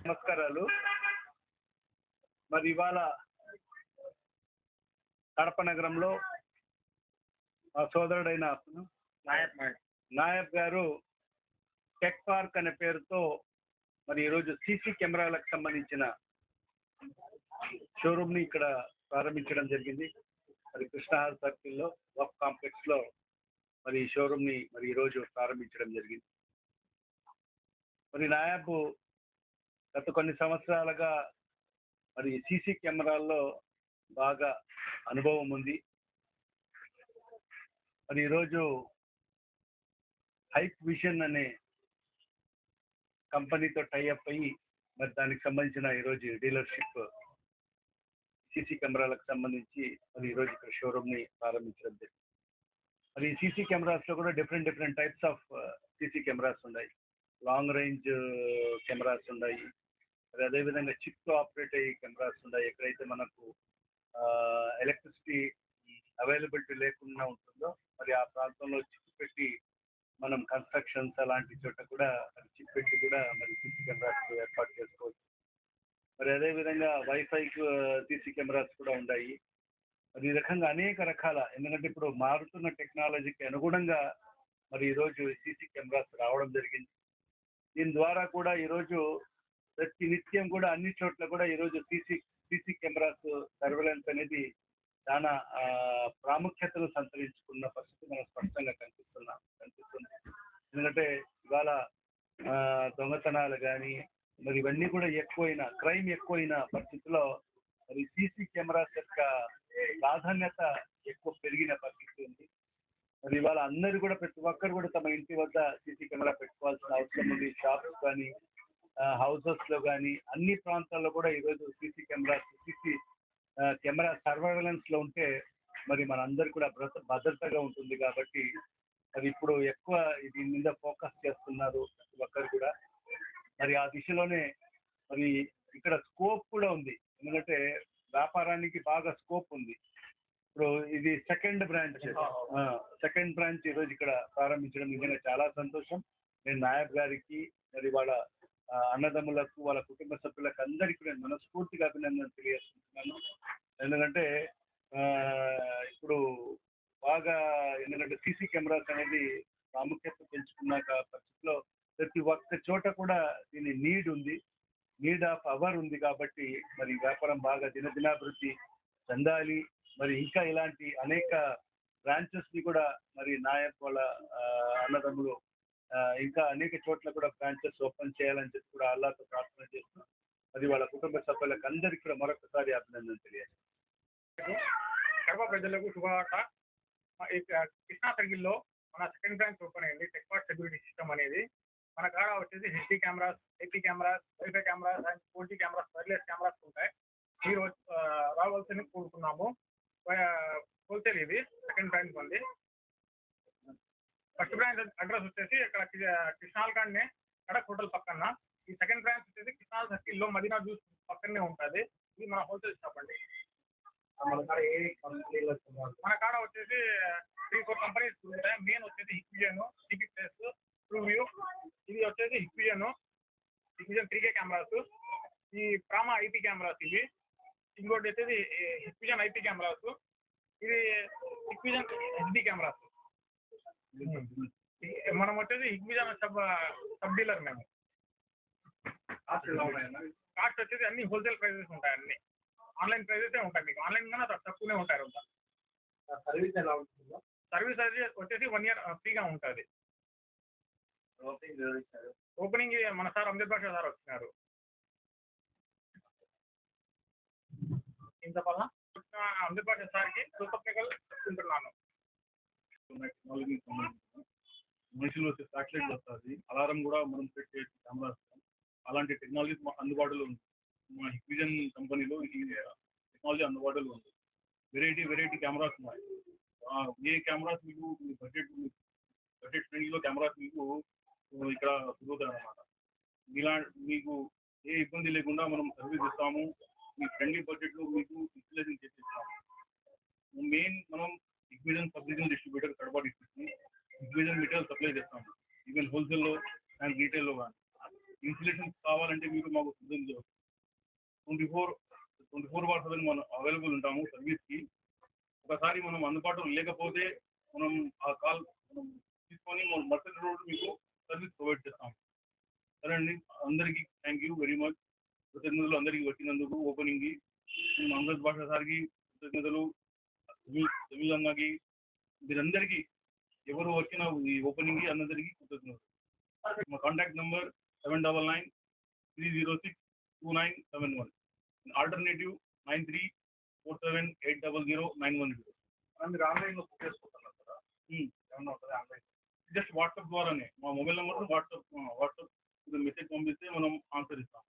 నమస్కారాలు. మరి ఇవాళ కడప నగరంలో మా సోదరుడైన నాయబ్ గారు టెక్ పార్క్ అనే పేరుతో మరి ఈరోజు సీసీ కెమెరాలకు సంబంధించిన షోరూమ్ని ఇక్కడ ప్రారంభించడం జరిగింది. మరి కృష్ణహార్ సర్కిల్లో వక్ కాంప్లెక్స్లో మరి ఈ షోరూమ్ని మరి ఈరోజు ప్రారంభించడం జరిగింది. మరి నాయబ్ గత కొన్ని సంవత్సరాలుగా మరి సీసీ కెమెరాల్లో బాగా అనుభవం ఉంది. మరి ఈరోజు హైప్ విషన్ అనే కంపెనీతో టైఅప్ అయ్యి మరి దానికి సంబంధించిన ఈరోజు డీలర్షిప్ సీసీ కెమెరాలకు సంబంధించి మరి ఈరోజు ఇక్కడ షోరూమ్ని ప్రారంభించడం జరిగింది. మరి ఈ సీసీ కెమెరాస్లో కూడా different different types of CC cameras ఉన్నాయి. లాంగ్ రేంజ్ కెమెరాస్ ఉన్నాయి. మరి అదేవిధంగా చిప్తో ఆపరేట్ అయ్యే కెమెరాస్ ఉన్నాయి. ఎక్కడైతే మనకు ఎలక్ట్రిసిటీ అవైలబిలిటీ లేకుండా ఉంటుంది. ప్రాంతంలో చిప్ పెట్టి మనం కన్స్ట్రక్షన్స్ అలాంటి చోట కూడా మరి చిప్ పెట్టి కూడా మరి సీసీ కెమెరాస్ ఏర్పాటు చేసుకోవచ్చు. మరి అదేవిధంగా వైఫై సీసీ కెమెరాస్ కూడా ఉన్నాయి మరి ఈ రకంగా అనేక రకాల ఎందుకంటే ఇప్పుడు మారుతున్న టెక్నాలజీకి అనుగుణంగా మరి ఈరోజు సీసీ కెమెరాస్ రావడం జరిగింది. దీని ద్వారా కూడా ఈరోజు ప్రతి నిత్యం కూడా అన్ని చోట్ల కూడా ఈరోజు సీసీ సీసీ కెమెరాస్ సర్వేలెన్స్ అనేది చాలా ఆ, ప్రాముఖ్యతను సంతరించుకున్న పరిస్థితి మనకు స్పష్టంగా కనిపిస్తున్నా కనిపిస్తుంది. ఎందుకంటే ఇవాళ ఆ, దొంగతనాలు కానీ మరి ఇవన్నీ కూడా ఎక్కువైన క్రైమ్ ఎక్కువైన పరిస్థితిలో మరి సీసీ కెమెరాస్ యొక్క ప్రాధాన్యత ఎక్కువ పెరిగిన పరిస్థితి ఉంది. మరి ఇవాళ అందరూ కూడా ప్రతి ఒక్కరు కూడా తమ ఇంటి వద్ద సీసీ కెమెరా పెట్టుకోవాల్సిన అవసరం ఉంది. షాప్స్ కానీ హౌసెస్లో కానీ అన్ని ప్రాంతాల్లో కూడా ఈరోజు సీసీ కెమెరా సీసీ కెమెరా సర్వైలెన్స్లో ఉంటే మరి మనందరు కూడా భద్రత భద్రతగా ఉంటుంది కాబట్టి మరి ఇప్పుడు ఎక్కువ దీని మీద ఫోకస్ చేస్తున్నారు ప్రతి ఒక్కరు కూడా. మరి ఆ దిశలోనే మరి ఇక్కడ స్కోప్ కూడా ఉంది. ఎందుకంటే వ్యాపారానికి బాగా స్కోప్ ఉంది. ఇప్పుడు ఇది సెకండ్ బ్రాంచ్. Second branch. ఈరోజు ఇక్కడ ప్రారంభించడం నిజంగా చాలా సంతోషం. నేను నాయబ్ గారికి మరి వాళ్ళ అన్నదమ్ములకు వాళ్ళ కుటుంబ సభ్యులకు అందరికీ నేను మనస్ఫూర్తిగా అభినందన తెలియజేస్తున్నాను. ఎందుకంటే ఆ, ఇప్పుడు బాగా ఎందుకంటే సీసీ కెమెరాస్ అనేది ప్రాముఖ్యత పెంచుకున్నాక పరిస్థితిలో ప్రతి ఒక్క చోట కూడా దీని నీడ్ ఉంది. నీడ్ ఆఫ్ అవర్ ఉంది కాబట్టి మరి వ్యాపారం బాగా దినదినాభివృద్ధి చెందాలి. మరి ఇంకా ఇలాంటి అనేక బ్రాంచెస్ని కూడా మరి నాయక్ వాళ్ళ అన్నదమ్ములు ఇంకా అనేక చోట్ల కూడా బ్రాంచెస్ ఓపెన్ చేయాలని చెప్పి కూడా అల్లాతో ప్రార్థన చేస్తున్నాం మరి వాళ్ళ కుటుంబ సభ్యులకు అందరికీ కూడా మరొకసారి అభినందన తెలియజేస్తాం కడప ప్రజలకు శుభవార్త. ఈ కృష్ణా సర్కిల్లో మన సెకండ్ బ్రాంచ్ ఓపెన్ అయింది. టెక్పాట్ సెక్యూరిటీ సిస్టమ్ అనేది. మన కాడ వచ్చేసి HD cameras IP cameras wifi cameras and forty cameras wireless cameras ఉంటాయి. మీరు రావాల్సింది కోరుకున్నాము హోల్సేల్ ఇది సెకండ్ బ్రాంచ్ ఉంది ఫస్ట్ బ్రాంచ్ అడ్రస్ వచ్చేసి ఇక్కడ కృష్ణాల్ కాడనే కడక్ హోటల్ పక్కన. ఈ సెకండ్ బ్రాంచ్ వచ్చేసి కృష్ణాల్ సర్కిల్లో మదీనా జ్యూస్ పక్కనే ఉంటుంది. ఇది మన హోల్సేల్ షాప్ అండి. మన కాడ ఏ కంపెనీలు మన కాడ వచ్చేసి త్రీ ఫోర్ కంపెనీస్ ఉంటాయి. మెయిన్ వచ్చేసి హిక్విజన్ సిబి ప్లస్ ట్రూవ్యూ ఇది వచ్చేసి Hikvision Hikvision three K cameras ఈ ప్రామా ఐపీ కెమెరాస్ ఇవి. ఇంకోటి వచ్చేసి హిక్విజన్ ఐపీ కెమెరాస్ ఇది హిక్విజన్ హెచ్డి కెమెరాస్ మనం వచ్చేసి హిక్విజన్ సబ్ సబ్ డీలర్ మేము. కాస్ట్ వచ్చేసి అన్ని హోల్సేల్ ప్రైజెస్ ఉంటాయి అన్ని. ఆన్లైన్ ప్రైజెస్ ఉంటాయి మీకు. ఆన్లైన్ కన్నా తక్కువనే ఉంటాయి అంతా. సర్వీస్ ఎలా ఉంటుందో? సర్వీస్ అది వచ్చేసి వన్ ఇయర్ ఫ్రీగా ఉంటుంది. ఓపెనింగ్ మన సార్ అమిత్ భాష సార్ వచ్చినారు. ఏం చెప్పాలా అమిత్ భాష సార్కి కృతజ్ఞతలు సంబంధించిన మనుషులు వచ్చే సాటిలైట్ వస్తుంది. అలారం కూడా మనం సెట్ చేసి కెమెరా అలాంటి టెక్నాలజీ మా అందుబాటులో ఉంది. మా హిక్విజన్ కంపెనీలో ఈ టెక్నాలజీ అందుబాటులో ఉంది. వెరైటీ వెరైటీ కెమెరాస్ ఉన్నాయి. ఏ కెమెరాస్ మీకు మీ బడ్జెట్ బడ్జెట్ ఫ్రెండ్లీలో కెమెరాస్ మీకు ఇక్కడ దొరుకుతాయి అన్నమాట ఇలా మీకు ఏ ఇబ్బంది లేకుండా మనం సర్వీస్ ఇస్తాము. మీ ఫ్రెండ్లీ బడ్జెట్లో మీకు ఇన్స్టలేషన్ చేసి ఇస్తాము మెయిన్ మనం Hikvision sub regional distributor Kadapa డిస్ట్రిక్ట్ని Hikvision material supply చేస్తాము. ఈవెన్ హోల్సేల్లో అండ్ రీటైల్లో కానీ ఇన్సులేషన్ కావాలంటే మీరు మాకు సిద్ధం చేయవచ్చు twenty four twenty four bar seven మనం అవైలబుల్ ఉంటాము సర్వీస్కి. ఒకసారి మనం అందుబాటులో లేకపోతే మనం ఆ కాల్ మనం తీసుకొని మనం మరుసటి రోజు మీకు సర్వీస్ ప్రొవైడ్ చేస్తాం. సరే అండి అందరికీ థ్యాంక్ యూ వెరీ మచ్ కృతజ్ఞతలు అందరికీ వచ్చినందుకు ఓపెనింగ్కి అంగద్ భాష సార్కి కృతజ్ఞతలు సునీల్ అన్నకి. మీరందరికీ ఎవరు వచ్చిన ఈ ఓపెనింగ్కి అందరికీ కృతజ్ఞతలు. మా contact number seven double nine three zero six two nine seven one alternative nine three four seven eight double zero nine one zero మీరు ఆన్లైన్లో బుక్ చేసుకుంటున్నారు కదా? ఏమన్నా ఉంటుంది ఆన్లైన్ జస్ట్ వాట్సాప్ ద్వారానే. మా mobile number WhatsApp WhatsApp message పంపిస్తే మనం ఆన్సర్ ఇస్తాం.